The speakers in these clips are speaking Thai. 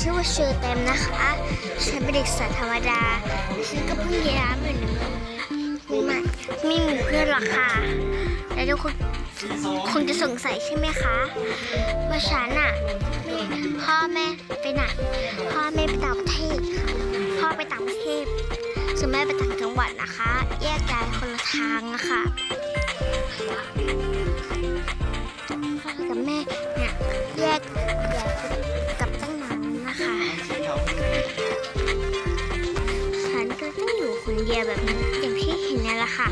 ชื่อว่าเชอร์เต็มนะคะฉันเป็นเด็กสายธรรมดาฉันก็เพิ่งย้ายมาอยู่ในเมืองนี้มีมามีหมู่เพื่อนหรอกค่ะและทุกคนคงจะสงสัยใช่ไหมคะว่าฉันอะพ่อแม่ไปไหนพ่อแม่ไปต่างประเทศค่ะพ่อไปต่างประเทศส่วนแม่ไปต่างจังหวัดนะคะ แยกย้ายคนละทางอะค่ะพ่อกับแม่เนี่ยแยกย้ายกับ เดียวแบบนี้อย่างที่เห็นนี่แหละค่ะ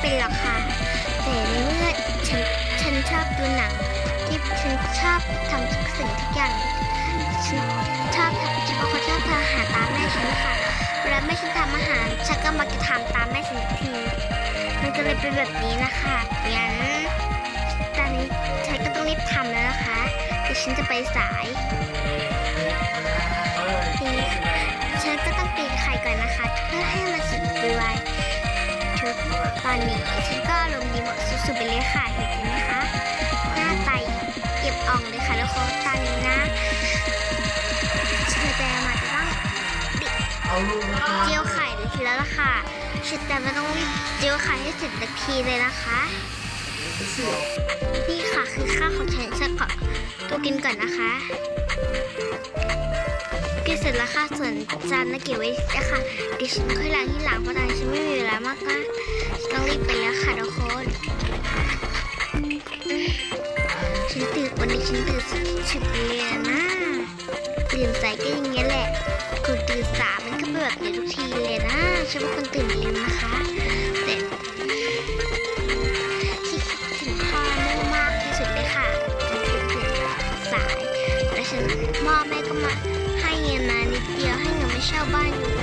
เป็นหรอกค่ะ แต่ในเมื่อฉันฉันชอบดูหนังที่ฉันชอบทำทุกสิ่งทุกอย่างฉันชอบทำฉันเป็นคนชอบทำอาหารตามแม่ฉันค่ะเวลาแม่ฉันทำอาหารฉันก็มักจะทำตามแม่ฉันที มันก็เลยเป็นแบบนี้นะคะงั้นตอนนี้ฉันก็ต้องรีบทำแล้วนะคะเดี๋ยวฉันจะไปสายทีฉันก็ต้องตีไข่ก่อนนะคะ เพื่อให้มันสุกไวๆ ชุดตอนนี้ฉันก็ลมณ์ดีหมดสุดๆไปเลยค่ะเห็นไหมคะหน้าไตเก็บอ่องเลยค่ะแล้วก็ตอนนี้นะเชอแต่มาจะต้องเจียวไข่เลยทีแล้วล่ะค่ะเชอแตมไม่ต้องรีบเจียวไข่ให้เสร็จนาทีเลยนะคะนี่ค่ะคือข้าวของฉันฉันขอตัวกินก่อนนะคะ กินเสร็จแล้วค่ะส่วนจานนะเก็บไว้นะคะดี๋ยวฉันค่อยล้างที่หลังเพราะตอนนี้ฉันไม่มีเวลามากนะต้องรีบไปแล้วค่ะทุกคนฉันตื่นวันนี้ฉันตื่นสิบเลยนะตื่นสายก็อย่างเงี้ยแหละคนตื่นสามมันก็เป็นแบบนี้ทุกทีเลยนะฉันเป็นคนตื่นเร็วนะคะแต่ที่คิดถึงพ่อแม่มากที่สุดเลยค่ะตื่นสายแล้วฉันพ่อแม่ก็มา ดีย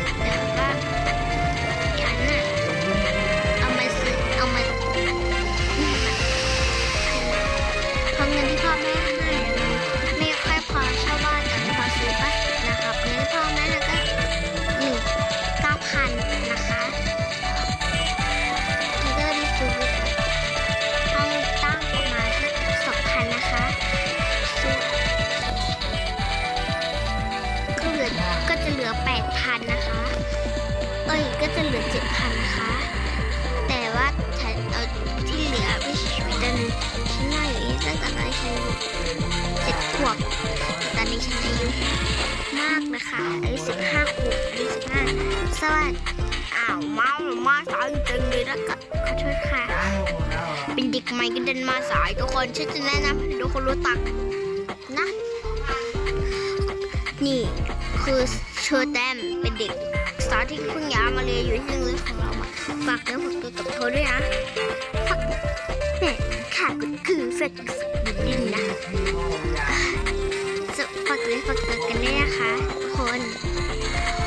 นะคะอายุสิบห้าขวบอายุสิบห้าสวัสดีอ้าวมามาสายจังเลยนะก็ขอโทษค่ะ เป็นเด็กใหม่ก็เดินมาสายทุกคนฉันจะแนะนำให้ทุกคนรู้ตักนะ นี่คือเชอร์แตมเป็นเด็กสาวที่เพิ่งย้ายมาเรียนอยู่ที่โรงเรียนของเราฝากเนื้อฝากตัวกับเธอด้วยนะฝากเนี่ค่ะก็คือเฟกดินนะ ฝากด้วยฝากตัวกันด้วยนะคะทุกคน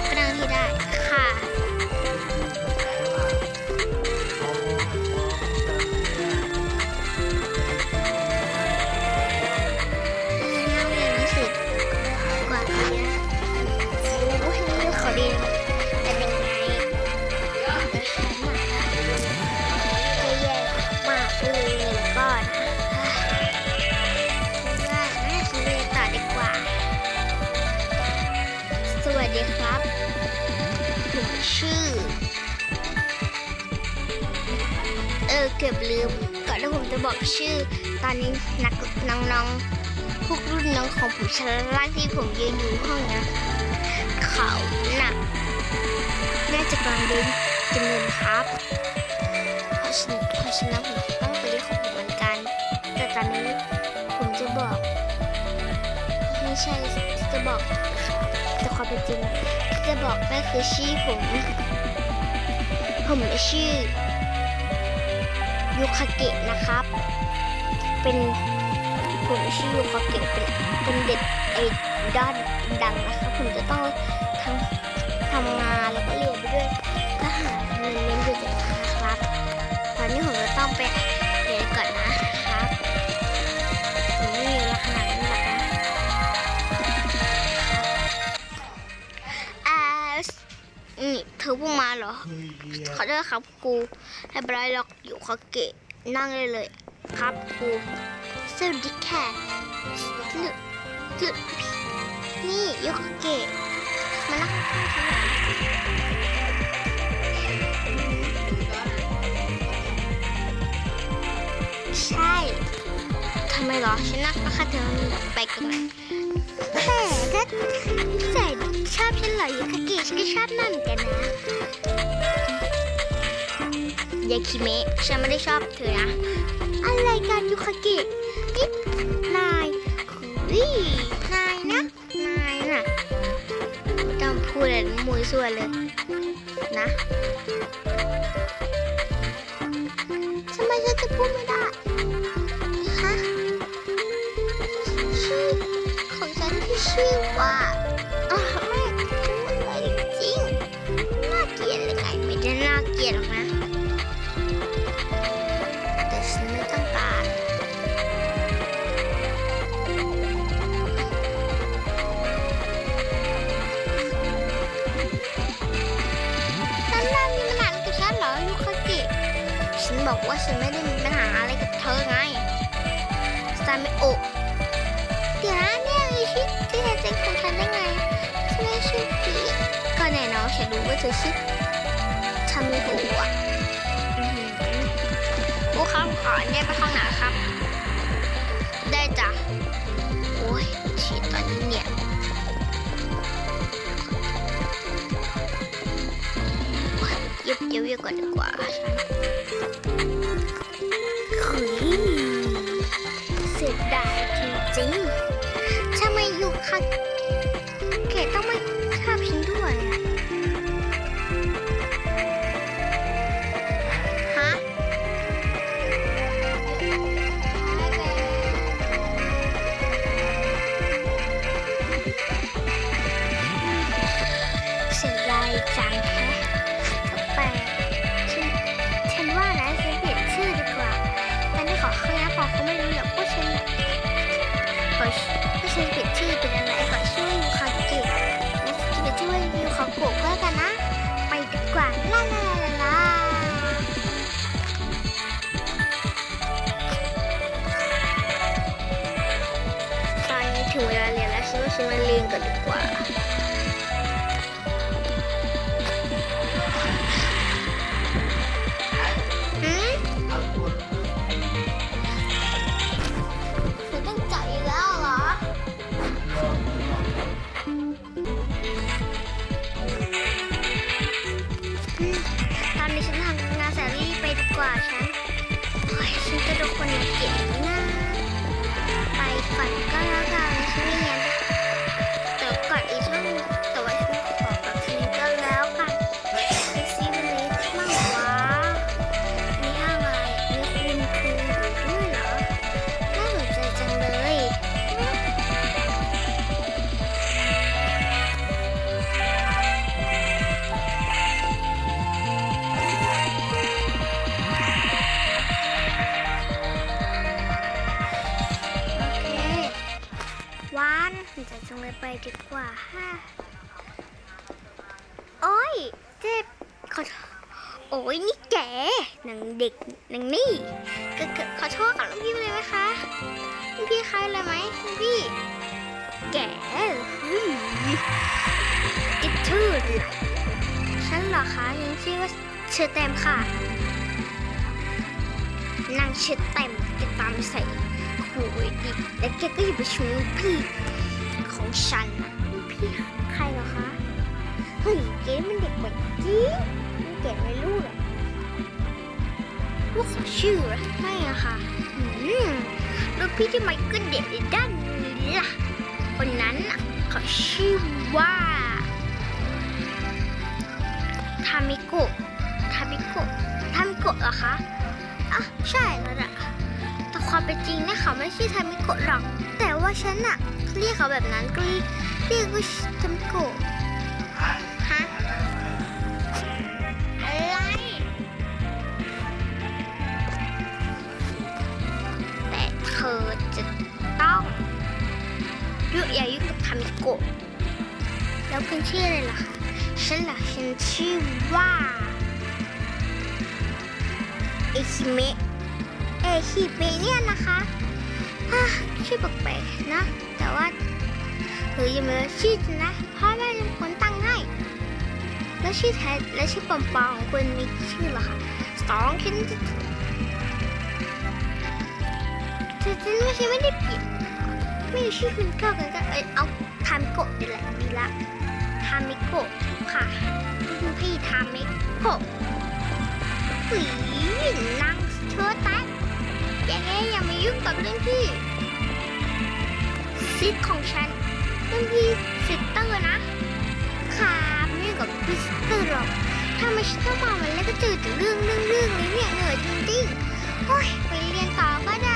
ก็ดังที่ได้ค่ะ ออเกือบลืม ก่อนที่ผมจะบอกชื่อ ตอนนี้นักน้องๆพวกรุ่นน้องของผมชั้นล่างที่ผมยืนอยู่ห้องนี้เขาหนักน่าจะกำลังเดินจำนวนครับเพราะฉะนั้นเพราะฉะนั้นผมต้องไปเรียกของผมเหมือนกัน แต่ตอนนี้ผมจะบอก ไม่ใช่จะบอกแต่ความเป็นจริงจะบอกก็คือชื่อผม ผมชื่อ ยูคาเกะนะครับ เป็นผมชื่อยูคาเกะเป็นเป็นเด็กไอ้ด้านดังนะครับผมจะต้องทำทำงานแล้วก็เรียนไปด้วยก็หาเงินเลี้ยงดูเด็กนะครับ ตอนนี้ผมจะต้องไป เธอเพิ่งมาเหรอ ขอโทษครับครูให้บรายล็อกอยู่คาเกะนั่งเลยเลย ครับครูสวัสดีค่ะลึกลึกนี่ยูคาเกะมานั่งข้างหน่อยใช่ทำไมเหรอฉันนั่งข้างเธอไปกันแต่ถ้าใส่ ชอบฉันเหรอยูคาเกะฉันก็ชอบนั่นเหมือนกันนะยาคิเมะฉันไม่ได้ชอบเธอนะอะไรกันยูคาเกะนี่นายอุ้ยนายนะนายน่ะต้องพูดอะไรมวยส่วนเลยนะทำไมฉันจะพูดไม่ได้ฮะชื่อของฉันที่ชื่อว่า หรอกนะแต่ฉันไม่ต้องการฉันน่ามีปัญหาอะไรกับฉันเหรอยูคากิฉันบอกว่าฉันไม่ได้มีปัญหาอะไรกับเธอไงซามิโอะเดี๋ยวนะเนี่ยมีชื่อที่แท้จริงของฉันได้ไงฉันไม่ชื่อปีก็แน่นอนฉันรู้ว่าเธอชื่อ มิโอะอะอื้อหือผู้ครับขอเนี่ยไปห้องไหนครับ ได้จ้ะ โอ้ยฉีดตอนนี้เนี่ยย็บเย็บเย็บก่อนดีกว่าเฮ้ยเสียดายจริงๆทำไมอยู่ค่ะเกต้องมา ฉันว่าฉันมาเรียนก่อนดีกว่า หนังเด็กหนังนี่ก็ขอโทษกับลุงพี่เลยไหมคะลุงพี่ใครเลยไหมลุงพี่ แกเฮ้ยติดชื่อเลยฉันเหรอคะยังชื่อว่าเชอร์แตมค่ะนางเชอร์แตมจะตามใส่โอ้ยดิแล้วแกก็อยู่ไปชูพี่ของฉันนะลุงพี่ใครเหรอคะเฮ้ยเกมันเด็กเหมือนจริงไม่เก็บไม่รู้หรอ ว่าขอชื่อเหรอไม่อะค่ะอืมรุ่นพี่ที่ไม่ก็เด็ดในด้านนี้ล่ะ คนนั้นเขาชื่อว่าทามิโกะทามิโกะทามิโกะเหรอคะอะใช่แล้วละแต่ความเป็นจริงนะเขาไม่ใช่ทามิโกะหรอก แต่ว่าฉันอะเรียกเขาแบบนั้นก็เรียกว่าทามิโกะ อามิโกะแล้วคุณชื่ออะไรล่ะคะฉันเหรอฉันชื่อว่าเอคิเมะเอคิเมะเนี่ยนะคะฮ่าชื่อแปลกๆนะ แต่ว่าเธอยังไม่รู้ชื่อจริงนะพ่อแม่เป็นคนตั้งให้แล้วชื่อแท้และชื่อปอมๆของคุณมีชื่อเหรอคะสองคิดแต่ฉันไม่ใช่ไม่ได้เปลี่ ม่มีชื่อคุณเข้ากันก็เอยเอาทามิโกะนี่แหละดีละทามิโกะค่ะคุณพี่ทามิโกะผีนางเชื้อแตกแกอย่ามายุ่งกับเรื่องพี่ซิทของฉันเรื่องพี่ซิสเตอร์นะค่ะไม่ยุ่งกับพี่ซิสเตอร์หรอกถ้าไม่ฉันต้องมาวันแรกก็เจอแต่เรื่องเรื่องเรื่องเลยเนี่ยเหนื่อยจริงๆโอ้ยไปเรียนต่อก็ได้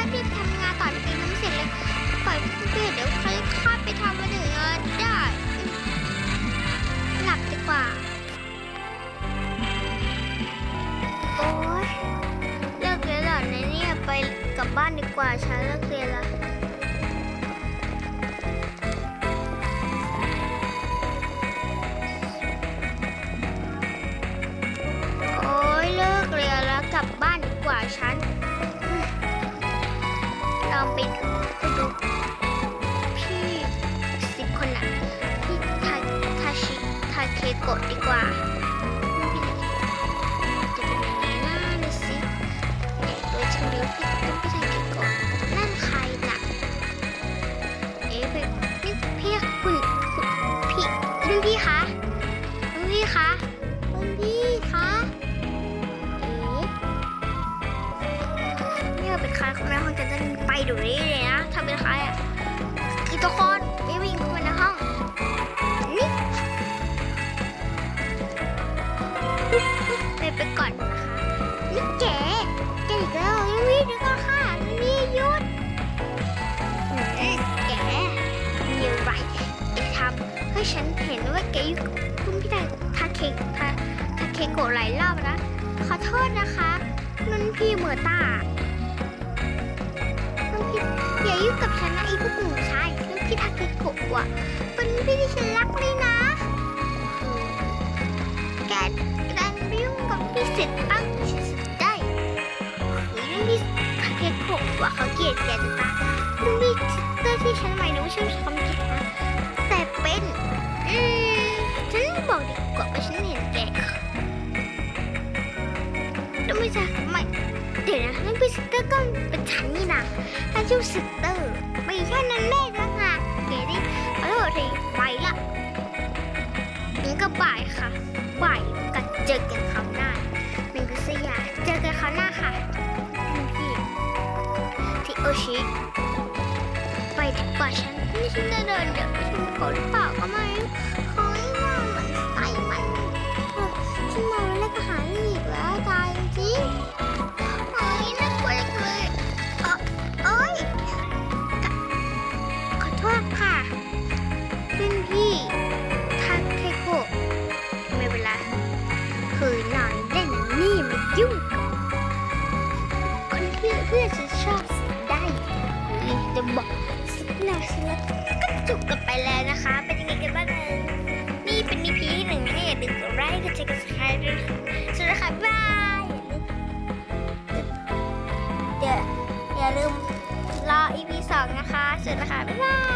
ปล่อเดี๋ยวค่อยข้าไปทำวันอื่นได้ หลับดีกว่า โอ๊ยเลิกเรียนแล้วนะเนี่ยไปกลับบ้านดีกว่าฉันเลิกเรียนแล้ว กอยู่กับคุณพี่ทาทาเคทาทาเคโกะหลายรอบแล้วขอโทษนะคะนุ่นพี่เหมือตานุ่นพี่อย่ายุ่งกับฉันนะไอ้พวกหนูชายนุ่นพี่ทาเคโกะว่ะเป็นพี่ที่ฉันรักเลยนะ แกดันไปยุ่งกับพี่เสร็จตั้งฉันได้หรือยุ่งพี่ทาเคโกะว่าเขาเกลียดแกจะตายยุ่งพี่เตอร์ที่ฉันหมายถึงไม่ใช่ความคิดนะแเดี๋ยวนะนั่นพี่สเตอร์ก็เป็นฉันนี่นะถ้าชื่อสเตอร์ไม่ใช่นั่นแม่ทั้งหากแกดิขอโทษทีไปละงั้นก็บ่ายค่ะบ่ายกันเจอกันคราวหน้าหนึ่งกุศยาเจอกันคราวหน้าค่ะพี่ที่โอชิไปดีกว่าฉันนี่ฉันจะเดินเดี๋ยวฉันกรธหรือเปล่าก็ไม่ ยุ่งกับคนที่เพื่อนฉันชอบสิได้หรือจะบอกสักหน่อยสิแล้วก็จบกันไปแล้วนะคะ เป็นยังไงกันบ้างเอ่ยนี่เป็น EP ที่หนึ่งนะอย่าลืมกดไลค์กดแชร์กด subscribe ด้วยสวัสดีค่ะบ๊ายอย่าลืมอย่าลืมรอ EP สองนะคะสวัสดีค่ะบ๊ายบาย